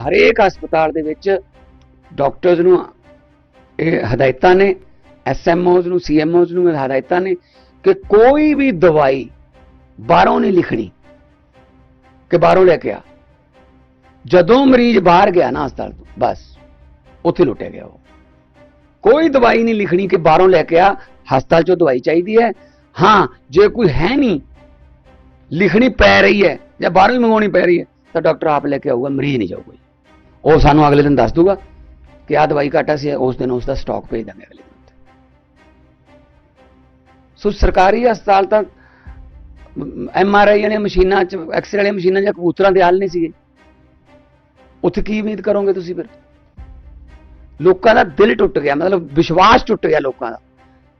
ਹਰੇਕ ਹਸਪਤਾਲ ਦੇ ਵਿੱਚ ਡਾਕਟਰਸ ਨੂੰ ਇਹ ਹਦਾਇਤਾਂ ਨੇ ਐਸਐਮਓਜ਼ ਨੂੰ ਸੀਐਮਓਜ਼ ਨੂੰ ਹਦਾਇਤਾਂ ਨੇ ਕਿ ਕੋਈ ਵੀ ਦਵਾਈ ਬਾਹਰੋਂ ਨਹੀਂ ਲਿਖਣੀ, ਕਿ ਬਾਹਰੋਂ ਲੈ ਕੇ ਆ। ਜਦੋਂ ਮਰੀਜ਼ ਬਾਹਰ ਗਿਆ ਨਾ ਹਸਪਤਾਲ ਤੋਂ, ਬਸ, ਉੱਥੇ ਲੁੱਟਿਆ ਗਿਆ ਉਹ। ਕੋਈ ਦਵਾਈ ਨਹੀਂ ਲਿਖਣੀ ਕਿ ਬਾਹਰੋਂ ਲੈ ਕੇ ਆ, ਹਸਪਤਾਲ ਚੋਂ ਦਵਾਈ ਚਾਹੀਦੀ ਹੈ। ਹਾਂ, ਜੇ ਕੋਈ ਹੈ ਨਹੀਂ, ਲਿਖਣੀ ਪੈ ਰਹੀ ਹੈ ਜਾਂ ਬਾਹਰੋਂ ਹੀ ਮੰਗਵਾਉਣੀ ਪੈ ਰਹੀ ਹੈ, ਤਾਂ ਡਾਕਟਰ ਆਪ ਲੈ ਕੇ ਆਊਗਾ, ਮਰੀਜ਼ ਨਹੀਂ ਜਾਊਗਾ ਉਹ ਸਾਨੂੰ ਅਗਲੇ ਦਿਨ ਦੱਸ ਦੂਗਾ ਕਿ ਆਹ ਦਵਾਈ ਘਾਟਾ ਸੀ, ਉਸ ਦਿਨ ਉਸ ਦਾ ਸਟਾਕ ਭੇਜ ਦਾਂਗੇ ਅਗਲੇ ਦਿਨ। ਸੋ ਸਰਕਾਰੀ ਹਸਪਤਾਲ ਤਾਂ ਐਮ ਆਰ ਆਈ ਵਾਲੀਆਂ ਮਸ਼ੀਨਾਂ ਚ ਐਕਸਰੇ ਵਾਲੀਆਂ ਮਸ਼ੀਨਾਂ ਜਾਂ ਕਬੂਤਰਾਂ ਦੇ ਹਾਲ ਨਹੀਂ ਸੀਗੇ। ਉੱਥੇ ਕੀ ਉਮੀਦ ਕਰੋਗੇ ਤੁਸੀਂ ਫਿਰ? ਲੋਕਾਂ ਦਾ ਦਿਲ ਟੁੱਟ ਗਿਆ, ਮਤਲਬ ਵਿਸ਼ਵਾਸ ਟੁੱਟ ਗਿਆ ਲੋਕਾਂ ਦਾ।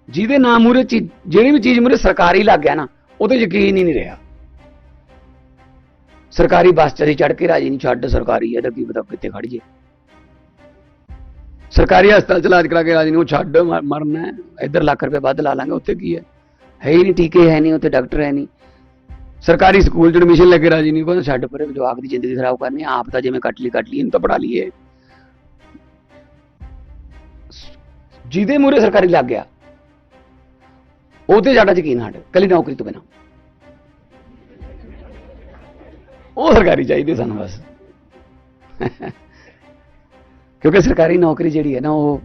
ਜਿਹਦੇ ਨਾਮ ਮੂਰੇ ਜਿਹੜੀ ਵੀ ਚੀਜ਼ ਮੂਰੇ ਸਰਕਾਰੀ ਲੱਗ ਗਿਆ ਨਾ, ਉਹਦੇ ਯਕੀਨ ਹੀ ਨਹੀਂ ਰਿਹਾ। ਸਰਕਾਰੀ ਬੱਸ ਚ ਅਸੀਂ ਚੜ ਕੇ ਰਾਜੀ ਨਹੀਂ ਛੱਡ, ਸਰਕਾਰੀ ਹੈ ਤਾਂ ਕੀ ਪਤਾ ਕਿੱਥੇ ਖੜ ਜੇ। ਸਰਕਾਰੀ ਹਸਪਤਾਲ ਚ ਇਲਾਜ ਕਰਾ ਕੇ ਰਾਜੀ ਨਹੀਂ ਉਹ ਛੱਡ, ਮ- ਮਰਨਾ ਹੈ। ਇੱਧਰ ਲੱਖ ਰੁਪਏ ਵੱਧ ਲਾ ਲਾਂਗੇ, ਉੱਥੇ ਕੀ ਹੈ? ਹੈ ਹੀ ਨਹੀਂ, ਟੀਕੇ ਹੈ ਨਹੀਂ, ਉੱਥੇ ਡਾਕਟਰ ਹੈ ਨਹੀਂ। ਸਰਕਾਰੀ ਸਕੂਲ ਚ ਐਡਮਿਸ਼ਨ ਲੈ ਕੇ ਰਾਜੀ ਨਹੀਂ ਕੋਈ ਛੱਡ ਪਰੇ, ਜਵਾਕ ਦੀ ਜ਼ਿੰਦਗੀ ਖਰਾਬ ਕਰਨੀ ਆਪ ਤਾਂ ਜਿਵੇਂ ਕੱਟ ਲਈ ਕੱਟ ਲਈ, ਇਹਨੂੰ ਤਾਂ ਪੜਾ ਲਈਏ। ਜਿਹਦੇ ਮੂਰੇ ਸਰਕਾਰੀ ਲੱਗ ਗਿਆ, ਉਹਦੇ ਜ਼ਿਆਦਾ ਯਕੀਨ ਹਟ, ਕੱਲੀ ਨੌਕਰੀ ਤੋਂ ਬਿਨਾ। ਉਹ ਸਰਕਾਰੀ ਚਾਹੀਦੀ ਸਾਨੂੰ ਬਸ। ਕਿਉਂਕਿ ਸਰਕਾਰੀ ਨੌਕਰੀ ਜਿਹੜੀ ਹੈ ਨਾ, ਉਹ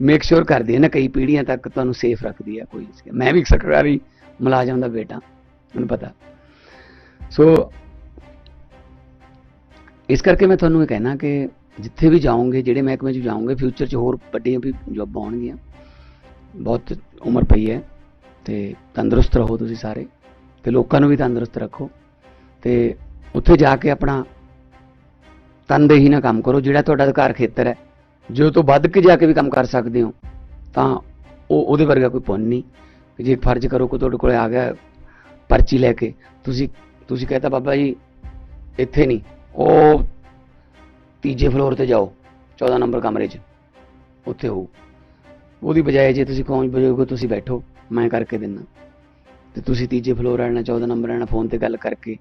ਮੇਕ ਸ਼ੋਰ ਕਰਦੀ ਹੈ ਨਾ, ਕਈ ਪੀੜ੍ਹੀਆਂ ਤੱਕ ਤੁਹਾਨੂੰ ਸੇਫ ਰੱਖਦੀ ਹੈ ਕੋਈ ਮੈਂ ਵੀ ਇੱਕ ਸਰਕਾਰੀ ਮੁਲਾਜ਼ਮ ਦਾ ਬੇਟਾ, ਮੈਨੂੰ ਪਤਾ। ਸੋ ਇਸ ਕਰਕੇ ਮੈਂ ਤੁਹਾਨੂੰ ਇਹ ਕਹਿਣਾ ਕਿ ਜਿੱਥੇ ਵੀ ਜਾਓਗੇ, ਜਿਹੜੇ ਮਹਿਕਮੇ 'ਚ ਜਾਓਗੇ ਫਿਊਚਰ 'ਚ ਹੋਰ ਵੱਡੀਆਂ ਵੀ ਜੌਬ ਆਉਣਗੀਆਂ। ਬਹੁਤ ਉਮਰ ਪਈ ਹੈ ਤੇ ਤੰਦਰੁਸਤ ਰਹੋ ਤੁਸੀਂ ਸਾਰੇ ਤੇ ਲੋਕਾਂ ਨੂੰ ਵੀ ਤੰਦਰੁਸਤ ਰੱਖੋ ਤੇ ਉੱਥੇ ਜਾ ਕੇ ਆਪਣਾ ਤਨਦੇਹੀ ਨਾਲ ਕੰਮ ਕਰੋ, ਜਿਹੜਾ ਤੁਹਾਡਾ ਅਧਿਕਾਰ ਖੇਤਰ ਹੈ। ਜੋ ਤੋਂ ਵੱਧ ਕੇ ਜਾ ਕੇ ਵੀ ਕੰਮ ਕਰ ਸਕਦੇ ਹੋ, ਤਾਂ ਉਹ ਉਹਦੇ ਵਰਗਾ ਕੋਈ ਪੁੰਨ ਨਹੀਂ। ਜੇ ਫਰਜ਼ ਕਰੋ ਕਿ ਤੁਹਾਡੇ ਕੋਲੇ ਆ ਗਿਆ ਪਰਚੀ ਲੈ ਕੇ, ਤੁਸੀਂ ਤੁਸੀਂ ਕਹਤਾ ਬਾਬਾ ਜੀ, ਇੱਥੇ ਨਹੀਂ, ਉਹ ਤੀਜੇ ਫਲੋਰ ਤੇ ਜਾਓ 14 ਨੰਬਰ ਕਮਰੇ 'ਚ, ਉੱਥੇ ਹੋ ਉਹਦੀ ਬਜਾਏ ਜੇ ਤੁਸੀਂ ਕੌਣ ਬਜੋਗੇ ਤੁਸੀਂ ਬੈਠੋ, ਮੈਂ ਕਰਕੇ ਦਿੰਨਾ ਤੇ ਤੁਸੀਂ ਤੀਜੇ ਫਲੋਰ ਵਾਲੇ ਨਾਲ 14 ਨੰਬਰ ਵਾਲੇ ਫੋਨ ਤੇ ਗੱਲ ਕਰਕੇ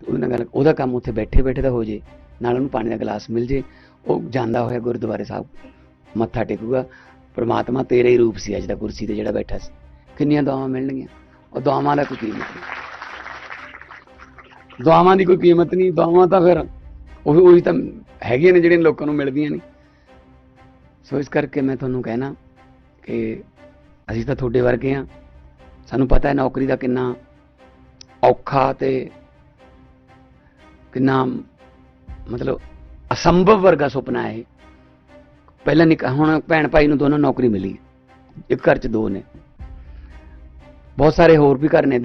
ਤੇ ਉਹਦੇ ਨਾਲ ਗੱਲ ਉਹਦਾ ਕੰਮ ਉੱਥੇ ਬੈਠੇ ਬੈਠੇ ਤਾਂ ਹੋ ਜੇ, ਨਾਲ ਉਹਨੂੰ ਪਾਣੀ ਦਾ ਗਲਾਸ ਮਿਲ ਜੇ, ਉਹ ਜਾਂਦਾ ਹੋਇਆ ਗੁਰਦੁਆਰੇ ਸਾਹਿਬ, ਮੱਥਾ ਟੇਕੂਗਾ। ਪ੍ਰਮਾਤਮਾ ਤੇਰੇ ਹੀ ਰੂਪ ਸੀ ਅੱਜ ਦਾ ਕੁਰਸੀ ਤੇ ਜਿਹੜਾ ਬੈਠਾ ਸੀ। ਕਿੰਨੀਆਂ ਦੁਆਵਾਂ ਮਿਲਣਗੀਆਂ? ਉਹ ਦੁਆਵਾਂ ਦਾ ਕੋਈ ਕੀਮਤ ਨਹੀਂ। ਦੁਆਵਾਂ ਦੀ ਕੋਈ ਕੀਮਤ ਨਹੀਂ, ਦੁਆਵਾਂ ਤਾਂ ਫਿਰ ਉਹ ਉਹੀ ਤਾਂ ਹੈਗੀਆਂ ਨੇ ਜਿਹੜੀਆਂ ਲੋਕਾਂ ਨੂੰ ਮਿਲਦੀਆਂ ਨੇ। ਸੋ ਇਸ ਕਰਕੇ ਮੈਂ ਤੁਹਾਨੂੰ ਕਹਿਣਾ ਕਿ ਅਸੀਂ ਤਾਂ ਤੁਹਾਡੇ ਵਰਗੇ ਆ ਸਾਨੂੰ ਪਤਾ ਹੈ ਨੌਕਰੀ ਦਾ ਕਿੰਨਾ ਔਖਾ ਤੇ ਕਿੰਨਾ ਮਤਲਬ ਅਸੰਭਵ ਵਰਗਾ ਸੁਪਨਾ ਹੈ ਇਹ। ਪਹਿਲਾਂ ਨਿਕਾ ਹੁਣ ਭੈਣ ਭਾਈ ਨੂੰ ਦੋਨੋਂ ਨੌਕਰੀ ਮਿਲੀ ਇੱਕ ਘਰ 'ਚ ਦੋ ਨੇ। ਬਹੁਤ ਸਾਰੇ ਹੋਰ ਵੀ ਘਰ ਨੇ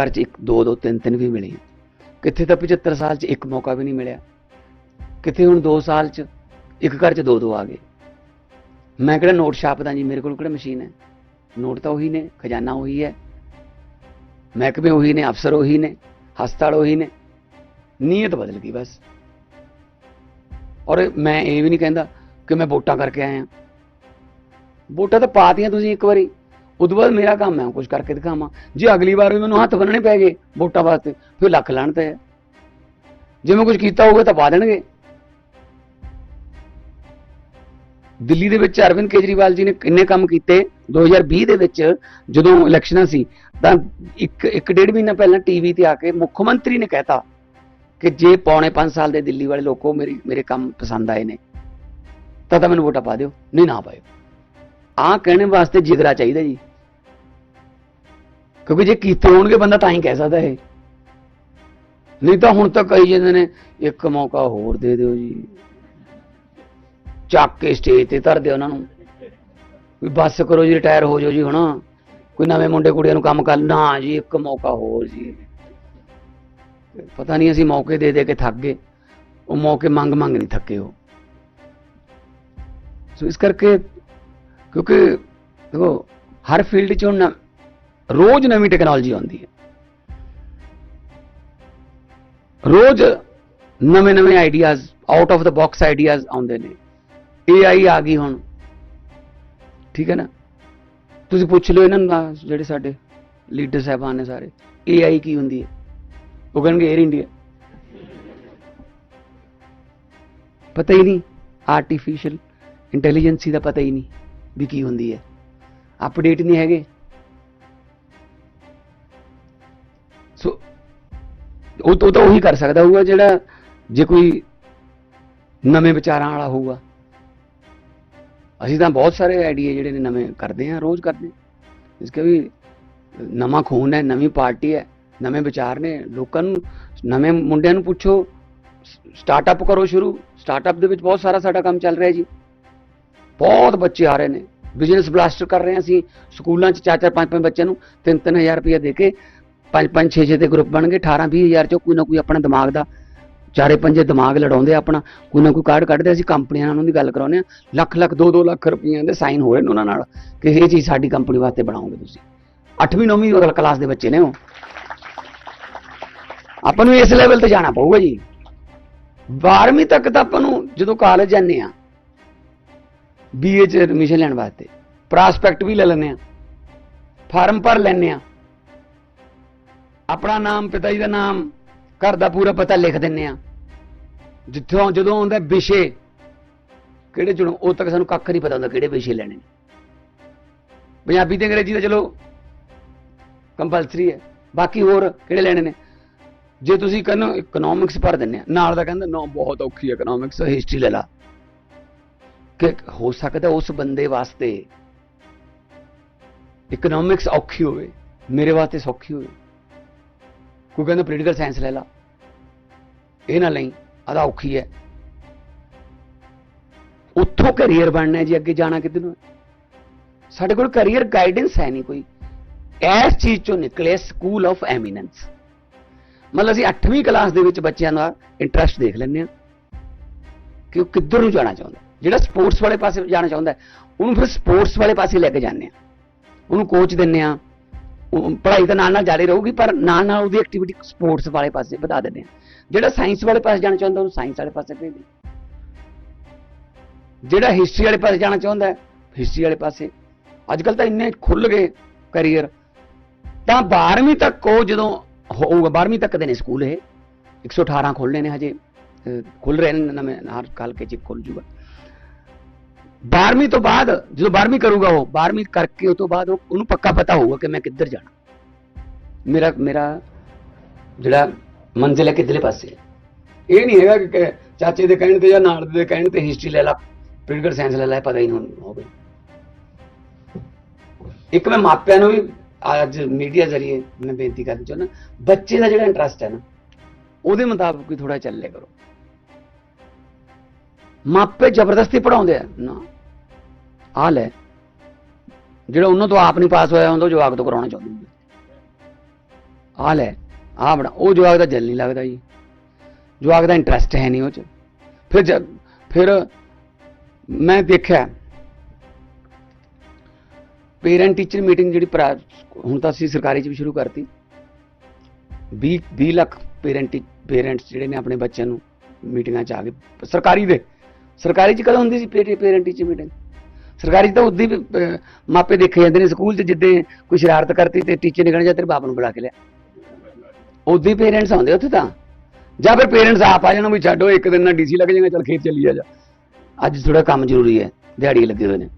ਘਰ 'ਚ ਇੱਕ ਦੋ ਦੋ, ਤਿੰਨ ਤਿੰਨ ਵੀ ਮਿਲੇ ਕਿੱਥੇ ਤਾਂ 75 ਸਾਲ 'ਚ ਇੱਕ ਮੌਕਾ ਵੀ ਨਹੀਂ ਮਿਲਿਆ। ਕਿੱਥੇ ਹੁਣ 2 ਸਾਲ 'ਚ ਇੱਕ ਘਰ 'ਚ ਦੋ ਦੋ ਆ ਗਏ। ਮੈਂ ਕਿਹੜਾ ਨੋਟ ਛਾਪਦਾ ਜੀ? ਮੇਰੇ ਕੋਲ ਕਿਹੜਾ ਮਸ਼ੀਨ ਹੈ? ਨੋਟ ਤਾਂ ਉਹੀ ਨੇ, ਖਜ਼ਾਨਾ ਉਹੀ ਹੈ। ਮਹਿਕਮੇ ਉਹੀ ਨੇ, ਅਫਸਰ ਉਹੀ ਨੇ, ਹਸਪਤਾਲ ਉਹੀ ਨੇ। ਨੀਅਤ ਬਦਲ ਗਈ ਬਸ। ਔਰ ਮੈਂ ਇਹ ਵੀ ਨਹੀਂ ਕਹਿੰਦਾ ਕਿ ਮੈਂ ਵੋਟਾਂ ਕਰਕੇ ਆਇਆ। ਵੋਟਾਂ ਤਾਂ ਪਾਤੀਆਂ ਤੁਸੀਂ ਇੱਕ ਵਾਰੀ। ਉਦੋਂ ਬਾਅਦ ਮੇਰਾ ਕੰਮ ਹੈ ਕੁਝ ਕਰਕੇ ਦਿਖਾਵਾਂ। ਜੇ ਅਗਲੀ ਵਾਰ ਵੀ ਮੈਨੂੰ ਹੱਥ ਬੰਨਣੇ ਪੈ ਗਏ ਵੋਟਾਂ ਵਾਸਤੇ, ਫਿਰ ਲੱਖ ਲਾਣ ਤੇ ਹੈ। ਜੇ ਮੈਂ ਕੁਝ ਕੀਤਾ ਹੋਊਗਾ ਤਾਂ ਪਾ ਦੇਣਗੇ। ਦਿੱਲੀ ਦੇ ਵਿੱਚ ਅਰਵਿੰਦ ਕੇਜਰੀਵਾਲ ਜੀ ਨੇ ਕਿੰਨੇ ਕੰਮ ਕੀਤੇ? 2020 ਦੇ ਵਿੱਚ ਜਦੋਂ ਇਲੈਕਸ਼ਨਾਂ ਸੀ, ਤਾਂ ਇੱਕ ਇੱਕ ਡੇਢ ਮਹੀਨਾ ਪਹਿਲਾਂ ਟੀਵੀ ਤੇ ਆ ਕੇ ਮੁੱਖ ਮੰਤਰੀ ਨੇ ਕਹਿਤਾ ਕਿ ਜੇ ਪੌਣੇ 5 ਸਾਲ ਦੇ ਦਿੱਲੀ ਵਾਲੇ ਲੋਕੋ ਮੇਰੀ, ਮੇਰੇ ਕੰਮ ਪਸੰਦ ਆਏ ਨੇ, ਤਾਂ ਤਾਂ ਮੈਨੂੰ ਵੋਟਾਂ ਪਾ ਦਿਓ, ਨਹੀਂ ਨਾ ਪਾਇਓ। ਆ ਕਹਿਣ ਵਾਸਤੇ ਜਿਗਰਾ ਚਾਹੀਦਾ ਜੀ। ਕਿਉਂਕਿ ਜੇ ਕੀਤੇ ਹੋਣਗੇ, ਬੰਦਾ ਤਾਂ ਹੀ ਕਹਿ ਸਕਦਾ ਇਹ। ਨਹੀਂ ਤਾਂ ਹੁਣ ਤਾਂ ਕਹੀ ਜਾਂਦੇ ਨੇ, ਇੱਕ ਮੌਕਾ ਹੋਰ ਦੇ ਦਿਓ ਜੀ। ਚੱਕ ਕੇ ਸਟੇਜ ਤੇ ਧਰ ਦਿਓ ਉਹਨਾਂ ਨੂੰ। ਵੀ ਬੱਸ ਕਰੋ ਜੀ ਰਿਟਾਇਰ ਹੋ ਜਾਓ ਜੀ ਹੁਣ। ਕੋਈ ਨਵੇਂ ਮੁੰਡੇ ਕੁੜੀਆਂ ਨੂੰ ਕੰਮ ਕਰ, ਨਾ ਜੀ, ਇੱਕ ਮੌਕਾ ਹੋਰ ਜੀ। ਪਤਾ ਨਹੀਂ ਅਸੀਂ ਮੌਕੇ ਦੇ ਦੇ ਕੇ ਥੱਕ ਗਏ। ਉਹ ਮੌਕੇ ਮੰਗ ਮੰਗ ਨਹੀਂ ਥੱਕੇ ਉਹ। ਸੋ ਇਸ ਕਰਕੇ ਕਿਉਂਕਿ ਦੇਖੋ, ਹਰ ਫੀਲਡ 'ਚ ਹੁਣ ਰੋਜ਼ ਨਵੀਂ ਟੈਕਨੋਲੋਜੀ ਆਉਂਦੀ ਹੈ। ਰੋਜ਼ ਨਵੇਂ ਨਵੇਂ ਆਈਡੀਆਜ਼ ਆਊਟ ਆਫ ਦਾ ਬਾਕਸ ਆਈਡੀਆਜ਼ ਆਉਂਦੇ ਨੇ। AI ਆ ਗਈ ਹੁਣ। ਠੀਕ ਹੈ ਨਾ? ਤੁਸੀਂ ਪੁੱਛ ਲਓ ਇਹਨਾਂ ਨੂੰ ਜਿਹੜੇ ਸਾਡੇ ਲੀਡਰ ਸਾਹਿਬਾਨ ਨੇ ਸਾਰੇ। AI ਕੀ ਹੁੰਦੀ ਹੈ? ਉਹ ਕਹਿਣਗੇ 에ਅਰ ਇੰਡੀਆ ਪਤਾ ਹੀ ਨਹੀਂ ਆਰਟੀਫੀਸ਼ੀਅਲ ਇੰਟੈਲੀਜੈਂਸੀ ਦਾ ਪਤਾ ਹੀ ਨਹੀਂ ਵੀ ਕੀ ਹੁੰਦੀ ਹੈ। ਅਪਡੇਟ ਨਹੀਂ ਹੈਗੇ। ਸੋ ਉਹ ਤਾਂ ਤਾਂ ਉਹੀ ਕਰ ਸਕਦਾ ਹੋਊਗਾ ਜਿਹੜਾ ਜੇ ਕੋਈ ਨਵੇਂ ਵਿਚਾਰਾਂ ਵਾਲਾ ਹੋਊਗਾ। ਅਸੀਂ ਤਾਂ ਬਹੁਤ ਸਾਰੇ ਆਈਡੀਆ ਜਿਹੜੇ ਨੇ ਨਵੇਂ ਕਰਦੇ ਆ ਰੋਜ਼ ਕਰਦੇ ਇਸ ਕੇ ਵੀ ਨਵਾਂ ਖੂਨ ਹੈ, ਨਵੀਂ ਪਾਰਟੀ ਹੈ। ਨਵੇਂ ਵਿਚਾਰ ਨੇ, ਲੋਕਾਂ ਨੂੰ, ਨਵੇਂ ਮੁੰਡਿਆਂ ਨੂੰ ਪੁੱਛੋ ਸਟਾਰਟਅਪ ਕਰੋ ਸ਼ੁਰੂ ਸਟਾਰਟਅਪ ਦੇ ਵਿੱਚ ਬਹੁਤ ਸਾਰਾ ਸਾਡਾ ਕੰਮ ਚੱਲ ਰਿਹਾ ਜੀ। ਬਹੁਤ ਬੱਚੇ ਆ ਰਹੇ ਨੇ ਬਿਜ਼ਨਸ ਬਲਾਸਟਰ ਕਰ ਰਹੇ ਹਾਂ ਅਸੀਂ, ਸਕੂਲਾਂ 'ਚ ਚਾਰ ਚਾਰ ਪੰਜ ਪੰਜ ਬੱਚਿਆਂ ਨੂੰ 3-3000 ਰੁਪਏ ਦੇ ਕੇ ਪੰਜ ਪੰਜ 6 6 ਦੇ ਗਰੁੱਪ ਬਣ ਗਏ 18 20000 ਚੋਂ ਕੋਈ ਨਾ ਕੋਈ ਆਪਣਾ ਦਿਮਾਗ ਦਾ ਚਾਰੇ ਪੰਜੇ ਦਿਮਾਗ ਲੜਾਉਂਦੇ ਆ ਆਪਣਾ, ਕੋਈ ਨਾ ਕੋਈ ਕਾਰਡ ਕੱਢਦੇ ਅਸੀਂ ਕੰਪਨੀਆਂ ਨਾਲ ਉਹਨਾਂ ਦੀ ਗੱਲ ਕਰਾਉਂਦੇ ਆ ਲੱਖ ਲੱਖ 2-2 ਲੱਖ ਰੁਪਈਆਂ ਦੇ ਸਾਈਨ ਹੋ ਰਹੇ ਨੇ ਉਹਨਾਂ ਨਾਲ ਕਿ ਇਹ ਚੀਜ਼ ਸਾਡੀ ਕੰਪਨੀ ਵਾਸਤੇ ਬਣਾਓਗੇ ਤੁਸੀਂ। 8ਵੀਂ 9ਵੀਂ ਕਲਾਸ ਦੇ ਬੱਚੇ ਨੇ ਉਹ। ਆਪਾਂ ਨੂੰ ਇਸ ਲੈਵਲ ਤੇ ਜਾਣਾ ਪਊਗਾ ਜੀ। 12ਵੀਂ ਤੱਕ ਤਾਂ ਆਪਾਂ ਨੂੰ ਜਦੋਂ ਕਾਲਜ ਜਾਂਦੇ ਆ ਬੀਏ ਚ ਐਡਮਿਸ਼ਨ ਲੈਣ ਵਾਸਤੇ ਪ੍ਰੋਸਪੈਕਟ ਵੀ ਲੈ ਲੈਂਦੇ ਆ ਫਾਰਮ ਭਰ ਲੈਂਦੇ ਆ ਆਪਣਾ ਨਾਮ, ਪਿਤਾ ਜੀ ਦਾ ਨਾਮ, ਘਰ ਦਾ ਪੂਰਾ ਪਤਾ ਲਿਖ ਦਿੰਨੇ ਆ ਜਿੱਥੋਂ ਜਦੋਂ ਆਉਂਦਾ ਵਿਸ਼ੇ, ਕਿਹੜੇ ਚੁਣੋ, ਉਹ ਤੱਕ ਸਾਨੂੰ ਕੱਖ ਨਹੀਂ ਪਤਾ ਹੁੰਦਾ ਕਿਹੜੇ ਵਿਸ਼ੇ ਲੈਣੇ ਨੇ। ਪੰਜਾਬੀ ਤੇ ਅੰਗਰੇਜ਼ੀ ਤਾਂ ਚਲੋ ਕੰਪਲਸਰੀ ਹੈ। ਬਾਕੀ ਹੋਰ ਕਿਹੜੇ ਲੈਣੇ ਨੇ? ਜੇ ਤੁਸੀਂ ਕਹਿੰਦੇ ਇਕਨੋਮਿਕਸ ਭਰ ਦਿੰਨੇ ਆ, ਨਾਲ ਦਾ ਕਹਿੰਦਾ, ਨਾ, ਬਹੁਤ ਔਖੀ ਇਕਨੋਮਿਕਸ ਹਿਸਟਰੀ ਲੈ ਲਾ। ਕਿ ਹੋ ਸਕਦਾ ਉਸ ਬੰਦੇ ਵਾਸਤੇ ਇਕਨੋਮਿਕਸ ਔਖੀ ਹੋਵੇ, ਮੇਰੇ ਵਾਸਤੇ ਸੌਖੀ ਹੋਵੇ। ਕੋਈ ਕਹਿੰਦਾ ਪੋਲੀਟੀਕਲ ਸਾਇੰਸ ਲੈ ਲਾ। ਇਹ ਨਾ ਲਈ ਆਦਾ ਔਖੀ ਹੈ। ਉੱਥੋਂ ਕੈਰੀਅਰ ਬਣਨਾ ਜੀ, ਅੱਗੇ ਜਾਣਾ ਕਿੱਧਰ ਨੂੰ ਸਾਡੇ ਕੋਲ ਕੈਰੀਅਰ ਗਾਈਡੈਂਸ ਹੈ ਨਹੀਂ ਕੋਈ। ਇਸ ਚੀਜ਼ ਚੋਂ ਨਿਕਲੇ ਸਕੂਲ ਆਫ ਐਮੀਨੈਂਸ ਮਤਲਬ ਅਸੀਂ 8ਵੀਂ ਕਲਾਸ ਦੇ ਵਿੱਚ ਬੱਚਿਆਂ ਦਾ ਇੰਟਰਸਟ ਦੇਖ ਲੈਂਦੇ ਆ ਕਿ ਉਹ ਕਿੱਧਰ ਨੂੰ ਜਾਣਾ ਚਾਹੁੰਦਾ। ਜਿਹੜਾ ਸਪੋਰਟਸ ਵਾਲੇ ਪਾਸੇ ਜਾਣਾ ਚਾਹੁੰਦਾ ਉਹਨੂੰ ਫਿਰ ਸਪੋਰਟਸ ਵਾਲੇ ਪਾਸੇ ਲੈ ਕੇ ਜਾਂਦੇ ਆ ਉਹਨੂੰ ਕੋਚ ਦਿੰਨੇ ਆ ਉਹ ਪੜ੍ਹਾਈ ਤਾਂ ਨਾਲ ਨਾਲ ਜਾਰੀ ਰਹੂਗੀ, ਪਰ ਨਾਲ ਨਾਲ ਉਹਦੀ ਐਕਟੀਵਿਟੀ ਸਪੋਰਟਸ ਵਾਲੇ ਪਾਸੇ ਵਧਾ ਦਿੰਦੇ ਆ ਜਿਹੜਾ ਸਾਇੰਸ ਵਾਲੇ ਪਾਸੇ ਜਾਣਾ ਚਾਹੁੰਦਾ, ਉਹਨੂੰ ਸਾਇੰਸ ਵਾਲੇ ਪਾਸੇ ਭੇਜਦੇ ਜਿਹੜਾ ਹਿਸਟਰੀ ਵਾਲੇ ਪਾਸੇ ਜਾਣਾ ਚਾਹੁੰਦਾ ਹਿਸਟਰੀ ਵਾਲੇ ਪਾਸੇ। ਅੱਜ ਕੱਲ ਤਾਂ ਇੰਨੇ ਖੁੱਲ ਗਏ ਕੈਰੀਅਰ ਤਾਂ 12ਵੀਂ ਤੱਕ ਉਹ ਜਦੋਂ ਹੋਊਗਾ 12ਵੀਂ ਤੱਕ ਦੇ ਨੇ ਸਕੂਲ ਇਹ। 118 ਖੋਲਣੇ ਨੇ ਹਜੇ। ਖੁੱਲ ਰਹੇ ਨੇ, ਨਵੇਂ ਹਰ ਕੱਲ ਕੇ ਚ ਖੁੱਲ ਜੂਗਾ। 12ਵੀਂ ਤੋਂ ਬਾਅਦ ਜਦੋਂ 12ਵੀਂ ਕਰੂਗਾ ਉਹ 12ਵੀਂ ਕਰਕੇ ਉਹ ਤੋਂ ਬਾਅਦ ਉਹਨੂੰ ਪੱਕਾ ਪਤਾ ਹੋਊਗਾ ਕਿ ਮੈਂ ਕਿੱਧਰ ਜਾਣਾ। ਮੇਰਾ ਮੇਰਾ ਜਿਹੜਾ ਮੰਜ਼ਿਲ ਹੈ ਕਿੱਧਰਲੇ ਪਾਸੇ ਇਹ ਨਹੀਂ ਹੈਗਾ ਕਿ ਚਾਚੇ ਦੇ ਕਹਿਣ ਤੇ ਜਾਂ ਨਾਲ ਦੇ ਕਹਿਣ ਤੇ ਹਿਸਟਰੀ ਲੈ ਲਾ ਪੋਲੀਟੀਕਲ ਸਾਇੰਸ ਲੈ ਲੈ ਪਤਾ ਹੀ ਨਹੀਂ ਹੋਵੇ ਇੱਕ ਮੈਂ ਮਾਪਿਆਂ ਨੂੰ ਵੀ ਅੱਜ ਮੀਡੀਆ ਜ਼ਰੀਏ ਮੈਂ ਬੇਨਤੀ ਕਰਨੀ ਚਾਹੁੰਦਾ, ਬੱਚੇ ਦਾ ਜਿਹੜਾ ਇੰਟਰਸਟ ਹੈ ਨਾ, ਉਹਦੇ ਮੁਤਾਬਕ ਹੀ ਥੋੜਾ ਚੱਲੇ ਕਰੋ। ਮਾਪੇ ਜ਼ਬਰਦਸਤੀ ਪੜਾਉਂਦੇ ਆ। ਨਾ। ਆ ਲੈ, ਜਿਹੜਾ ਉਹਨਾਂ ਤੋਂ ਆਪ ਨਹੀਂ ਪਾਸ ਹੋਇਆ ਹੁੰਦਾ ਉਹ ਜਵਾਕ ਤੋਂ ਕਰਾਉਣਾ ਚਾਹੁੰਦੇ ਹੁੰਦੇ ਆ ਲੈ ਆ ਬਣਾ, ਉਹ ਜਵਾਕ ਦਾ ਜਲ ਨਹੀਂ ਲੱਗਦਾ ਜੀ। ਜਵਾਕ ਦਾ ਇੰਟਰਸਟ ਹੈ ਨਹੀਂ ਉਹ ਚ। ਫਿਰ ਜਦ ਫਿਰ ਮੈਂ ਦੇਖਿਆ ਪੇਰੈਂਟ ਟੀਚਰ ਮੀਟਿੰਗ ਜਿਹੜੀ ਪ੍ਰਾ- ਹੁਣ ਤਾਂ ਅਸੀਂ ਸਰਕਾਰੀ ਚ ਵੀ ਸ਼ੁਰੂ ਕਰਤੀ। 20 20 ਲੱਖ ਪੇਰੈਂਟ ਪੇਰੈਂਟਸ ਜਿਹੜੇ ਨੇ ਆਪਣੇ ਬੱਚਿਆਂ ਨੂੰ ਮੀਟਿੰਗਾਂ ਚ ਆ ਕੇ, ਸਰਕਾਰੀ ਦੇ। ਸਰਕਾਰੀ ਚ ਕਦੋਂ ਹੁੰਦੀ ਸੀ ਪੇਰੈਂਟ ਟੀਚਰ ਮੀਟਿੰਗ ਸਰਕਾਰੀ 'ਚ ਤਾਂ ਉਦੀ ਮਾਪੇ ਦੇਖੇ ਜਾਂਦੇ ਨੇ ਸਕੂਲ 'ਚ ਜਿੱਦੇ ਕੋਈ ਸ਼ਰਾਰਤ ਕਰਤੀ ਤੇ ਟੀਚਰ ਨੇ ਕਹਿਣਾ ਜਾ ਤੇਰੇ ਬਾਪ ਨੂੰ ਬੁਲਾ ਕੇ ਲਿਆ। ਉਦੀ ਪੇਰੈਂਟਸ ਆਉਂਦੇ ਉੱਥੇ ਤਾਂ। ਜਾਂ ਫਿਰ ਪੇਰੈਂਟਸ ਆਪ ਆ ਜਾਣਾ ਵੀ ਛੱਡੋ, ਇੱਕ ਦਿਨ ਨਾਲ ਡੀਸੀ ਲੱਗ ਜਾਏਗਾ, ਚਲ ਖੇਤ ਚੱਲੀ ਆ ਜਾ। ਅੱਜ ਥੋੜਾ ਕੰਮ ਜ਼ਰੂਰੀ ਹੈ, ਦਿਹਾੜੀ ਲੱਗੇ ਹੋਏ ਨੇ।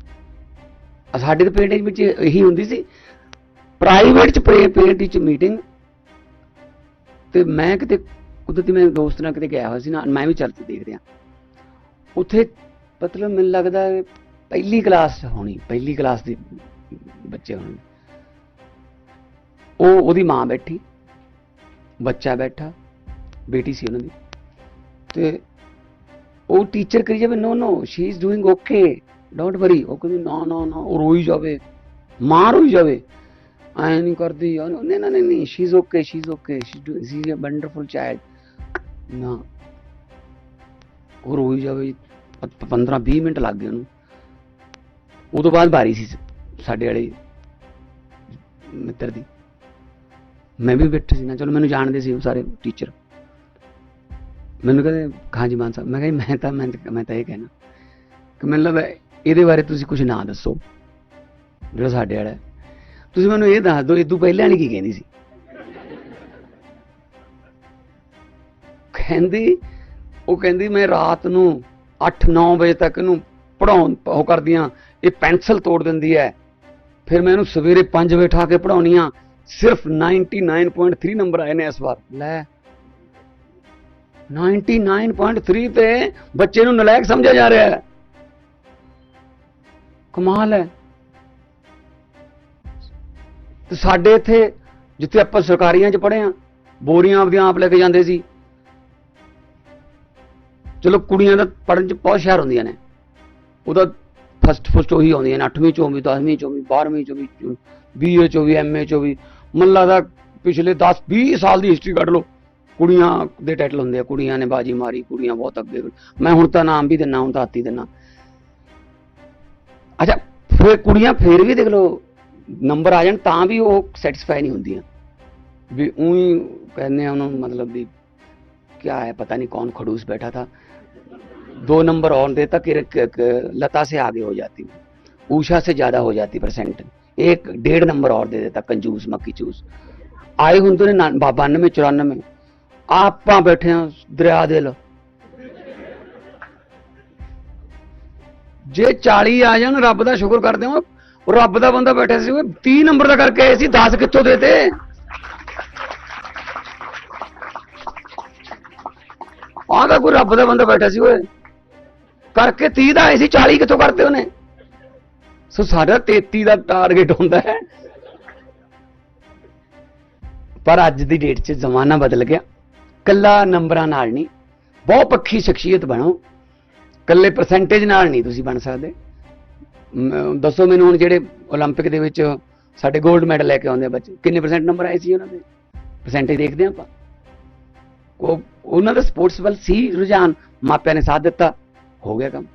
ਸਾਡੇ ਦੇ ਪਿੰਡ ਵਿੱਚ ਇਹੀ ਹੁੰਦੀ ਸੀ। ਪ੍ਰਾਈਵੇਟ ਚ ਪੇਰੈਂਟ 'ਚ ਮੀਟਿੰਗ ਤੇ ਮੈਂ ਕਿਤੇ ਕੁਦਰਤੀ ਮੈਂ ਦੋਸਤ ਨਾਲ ਕਿਤੇ ਗਿਆ ਹੋਇਆ ਸੀ ਨਾ, ਮੈਂ ਵੀ ਚੱਲ ਕੇ ਦੇਖ ਰਿਹਾ। ਉੱਥੇ ਮਤਲਬ ਮੈਨੂੰ ਲੱਗਦਾ ਪਹਿਲੀ ਕਲਾਸ ਹੋਣੀ, ਪਹਿਲੀ ਕਲਾਸ ਦੇ ਬੱਚੇ ਹੋਣੇ। ਉਹ ਉਹਦੀ ਮਾਂ ਬੈਠੀ, ਬੱਚਾ ਬੈਠਾ, ਬੇਟੀ ਸੀ ਉਹਨਾਂ ਦੀ। ਤੇ ਉਹ ਟੀਚਰ ਕਰੀ ਜਾਵੇ no no she is doing okay don't worry ਉਹ ਕਹਿੰਦੀ, ਨਾ ਨਾ ਨਾ, ਉਹ ਰੋਈ ਜਾਵੇ ਮਾਂ ਰੋਈ ਜਾਵੇ। ਐ ਨਹੀਂ ਕਰਦੀ ਨਹੀਂ ਨਹੀਂ ਨਹੀਂ ਨਹੀਂ she is okay she is okay she is a wonderful child ਨਾ, ਉਹ ਰੋਈ ਜਾਵੇ 15 20 ਮਿੰਟ ਲੱਗ ਗਏ ਉਹਨੂੰ। ਉਹ ਬਾਅਦ ਬਾਰੀ ਸੀ ਸਾਡੇ ਵਾਲੇ ਮਿੱਤਰ ਦੀ। ਮੈਂ ਵੀ ਬੈਠਾ ਸੀ ਨਾ ਚਲੋ, ਮੈਨੂੰ ਜਾਣਦੇ ਸੀ ਉਹ ਸਾਰੇ ਟੀਚਰ ਮੈਨੂੰ ਕਹਿੰਦੇ ਖਾਂਜੀ ਮਾਨ ਸਾਹਿਬ, ਮੈਂ ਕਿਹਾ, ਮੈਂ ਤਾਂ, ਮੈਂ ਤਾਂ- ਮੈਂ ਤਾਂ ਇਹ ਕਹਿਣਾ ਕਿ ਮੈਨੂੰ ਲੱਗਦਾ ਇਹਦੇ ਬਾਰੇ ਤੁਸੀਂ ਕੁਝ ਨਾ ਦੱਸੋ। ਜਿਹੜਾ ਸਾਡੇ ਵਾਲਾ ਤੁਸੀਂ ਮੈਨੂੰ ਇਹ ਦੱਸ ਦਿਓ ਤੋਂ ਪਹਿਲਾਂ ਵਾਲੀ ਕੀ ਕਹਿੰਦੀ ਸੀ? ਕਹਿੰਦੀ, ਉਹ ਕਹਿੰਦੀ, ਮੈਂ ਰਾਤ ਨੂੰ 8-9 ਵਜੇ ਤੱਕ ਇਹਨੂੰ ਪੜਾਉਣ ਉਹ ਕਰਦੀਆਂ ਇਹ ਪੈਨਸਲ ਤੋੜ ਦਿੰਦੀ ਹੈ। ਫਿਰ ਮੈਂ ਇਹਨੂੰ ਸਵੇਰੇ 5 ਵਜੇ ਉਠਾ ਕੇ ਪੜਾਉਣੀ ਆ ਸਿਰਫ 99.3 ਨੰਬਰ ਆਏ ਨੇ ਇਸ ਵਾਰ। ਲੈ। 99.3 ਤੇ ਬੱਚੇ ਨੂੰ ਨਲਾਇਕ ਸਮਝਿਆ ਜਾ ਰਿਹਾ ਹੈ। ਕਮਾਲ ਹੈ। ਤੇ ਸਾਡੇ ਇੱਥੇ, ਜਿੱਥੇ ਆਪਾਂ ਸਰਕਾਰੀਆਂ 'ਚ ਪੜ੍ਹੇ ਆ ਬੋਰੀਆਂ ਆਪਦੀਆਂ ਆਪ ਲੈ ਕੇ ਜਾਂਦੇ ਸੀ। ਚਲੋ ਕੁੜੀਆਂ ਦਾ ਪੜਨ 'ਚ ਬਹੁਤ ਸ਼ਹਿਰ ਹੁੰਦੀਆਂ ਨੇ। ਉਹਦਾ ਫਸਟ ਫਸਟ ਉਹੀ ਆਉਂਦੀਆਂ ਨੇ 8ਵੀਂ 'ਚੋਂ ਵੀ 10ਵੀਂ 'ਚੋਂ ਵੀ 12ਵੀਂ 'ਚੋਂ ਵੀ ਬੀਏ 'ਚੋਂ ਵੀ ਐਮਏ 'ਚੋਂ ਵੀ ਮਨ ਲੱਗਦਾ ਪਿਛਲੇ 10 20 ਸਾਲ ਦੀ ਹਿਸਟਰੀ ਕੱਢ ਲਓ। ਕੁੜੀਆਂ ਦੇ ਟਾਈਟਲ ਹੁੰਦੇ ਆ, ਕੁੜੀਆਂ ਨੇ ਬਾਜੀ ਮਾਰੀ, ਕੁੜੀਆਂ ਬਹੁਤ ਅੱਗੇ। ਮੈਂ ਹੁਣ ਤਾਂ ਨਾਮ ਵੀ ਦਿੰਨਾ, ਹੁਣ ਤਾਂ ਆਤੀ ਦਿੰਨਾ। ਅੱਛਾ ਫਿਰ ਕੁੜੀਆਂ ਫੇਰ ਵੀ ਦੇਖ ਲਓ ਨੰਬਰ ਆ ਜਾਣ ਤਾਂ ਵੀ ਉਹ ਸੈਟੀਸਫਾਈ ਨਹੀਂ ਹੁੰਦੀਆਂ ਵੀ ਉਹੀ ਕਹਿੰਦੇ ਆ ਉਹਨੂੰ मतलब भी क्या है पता नहीं कौन खड़ूस बैठा था दो नंबर और देता कि क- क- लता से आगे हो जाती ऊषा से ज्यादा हो जाती परसेंट एक डेढ़ नंबर और दे देता कंजूस मक्की चूस ਆਏ ਹੁੰਦੇ ਨੇ 92 94 ਆਪਾਂ ਬੈਠੇ ਆ ਦਰਿਆ ਦੇ ਲ ਜੇ 40 ਆ ਜਾਣ, ਰੱਬ ਦਾ ਸ਼ੁਕਰ ਕਰਦੇ ਹਾਂ। ਉਹ ਰੱਬ ਦਾ ਬੰਦਾ ਬੈਠਾ ਸੀ, ਉਹ 30 ਨੰਬਰ ਦਾ ਕਰਕੇ ਆਏ ਸੀ 10 ਕਿੱਥੋਂ ਦੇਤੇ ਆਹ ਤਾਂ ਕੋਈ ਰੱਬ ਦਾ ਬੰਦਾ ਬੈਠਾ ਸੀ, ਓਏ। ਕਰਕੇ 30 ਦਾ ਆਏ ਸੀ 40 ਕਿੱਥੋਂ ਕਰਤੇ ਉਹਨੇ? ਸੋ ਸਾਡਾ 33 ਦਾ ਟਾਰਗੇਟ ਹੁੰਦਾ ਹੈ। ਪਰ ਅੱਜ ਦੀ ਡੇਟ 'ਚ ਜ਼ਮਾਨਾ ਬਦਲ ਗਿਆ। ਕੱਲਾ ਨੰਬਰਾਂ ਨਾਲ ਨਹੀਂ, ਬਹੁ ਪੱਖੀ ਸ਼ਖਸੀਅਤ ਬਣੋ। ਇਕੱਲੇ ਪਰਸੈਂਟੇਜ ਨਾਲ ਨਹੀਂ ਤੁਸੀਂ ਬਣ ਸਕਦੇ। ਦੱਸੋ ਮੈਨੂੰ ਹੁਣ ਜਿਹੜੇ 올림픽 ਦੇ ਵਿੱਚ ਸਾਡੇ 골ਡ ਮੈਡਲ ਲੈ ਕੇ ਆਉਂਦੇ ਆ ਬੱਚੇ, ਕਿੰਨੇ ਪਰਸੈਂਟ ਨੰਬਰ ਆਏ ਸੀ ਉਹਨਾਂ ਦੇ? ਪਰਸੈਂਟੇਜ ਦੇਖਦੇ ਆਪਾਂ। ਉਹ, ਉਹਨਾਂ ਦਾ ਸਪੋਰਟਸ ਵੱਲ ਸੀ ਰੁਝਾਨ, ਮਾਪਿਆਂ ਨੇ ਸਾਥ ਦਿੱਤਾ, ਹੋ ਗਿਆ ਕੰਮ।